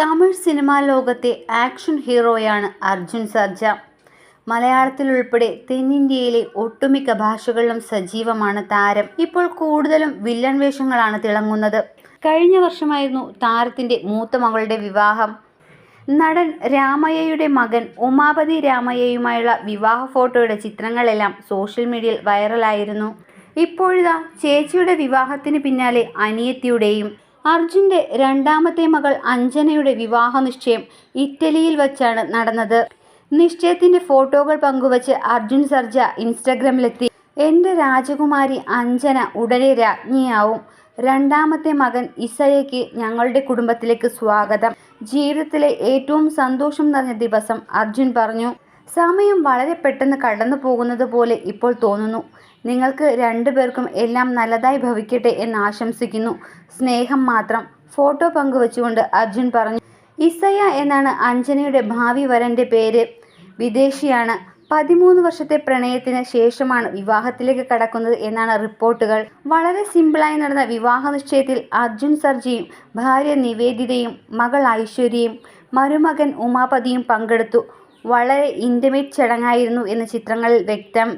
Tamil cinema ലോകത്തെ action ഹീറോയാണ് അർജുൻ സർജ. മലയാളത്തിലുൾപ്പെടെ തെന്നിന്ത്യയിലെ ഒട്ടുമിക്ക ഭാഷകളിലും സജീവമാണ് താരം. ഇപ്പോൾ കൂടുതലും വില്ലൻ വേഷങ്ങളാണ് തിളങ്ങുന്നത്. കഴിഞ്ഞ വർഷമായിരുന്നു താരത്തിന്റെ മൂത്ത മകളുടെ വിവാഹം. നടൻ രാമയ്യയുടെ മകൻ ഉമാപതി രാമയ്യയുമായുള്ള വിവാഹ ഫോട്ടോയുടെ ചിത്രങ്ങളെല്ലാം സോഷ്യൽ മീഡിയയിൽ വൈറലായിരുന്നു. ഇപ്പോഴിതാ ചേച്ചിയുടെ വിവാഹത്തിന് പിന്നാലെ അനിയത്തിയുടെയും അർജുന്റെ രണ്ടാമത്തെ മകൾ അഞ്ജനയുടെ വിവാഹ നിശ്ചയം ഇറ്റലിയിൽ വച്ചാണ് നടന്നത്. നിശ്ചയത്തിന്റെ ഫോട്ടോകൾ പങ്കുവച്ച് അർജുൻ സർജ ഇൻസ്റ്റഗ്രാമിലെത്തി. എന്റെ രാജകുമാരി അഞ്ജന ഉടനെ രാജ്ഞിയാവും. രണ്ടാമത്തെ മകൻ ഇസയയ്ക്ക് ഞങ്ങളുടെ കുടുംബത്തിലേക്ക് സ്വാഗതം. ജീവിതത്തിലെ ഏറ്റവും സന്തോഷം നിറഞ്ഞ ദിവസം അർജുൻ പറഞ്ഞു. സമയം വളരെ പെട്ടെന്ന് കടന്നു പോകുന്നത് പോലെ ഇപ്പോൾ തോന്നുന്നു. നിങ്ങൾക്ക് രണ്ടുപേർക്കും എല്ലാം നല്ലതായി ഭവിക്കട്ടെ എന്ന് ആശംസിക്കുന്നു. സ്നേഹം മാത്രം. ഫോട്ടോ പങ്കുവച്ചുകൊണ്ട് അർജുൻ പറഞ്ഞു. ഇസയ എന്നാണ് അഞ്ജനയുടെ ഭാവി വരന്റെ പേര്. വിദേശിയാണ്. പതിമൂന്ന് വർഷത്തെ പ്രണയത്തിന് ശേഷമാണ് വിവാഹത്തിലേക്ക് കടക്കുന്നത് എന്നാണ് റിപ്പോർട്ടുകൾ. വളരെ സിമ്പിളായി നടന്ന വിവാഹ നിശ്ചയത്തിൽ അർജുൻ സർജിയും ഭാര്യ നിവേദിതയും മകൾ ഐശ്വര്യയും മരുമകൻ ഉമാപതിയും പങ്കെടുത്തു. വളരെ ഇന്റിമേറ്റ് ചടങ്ങായിരുന്നു എന്ന് ചിത്രങ്ങളിൽ വ്യക്തം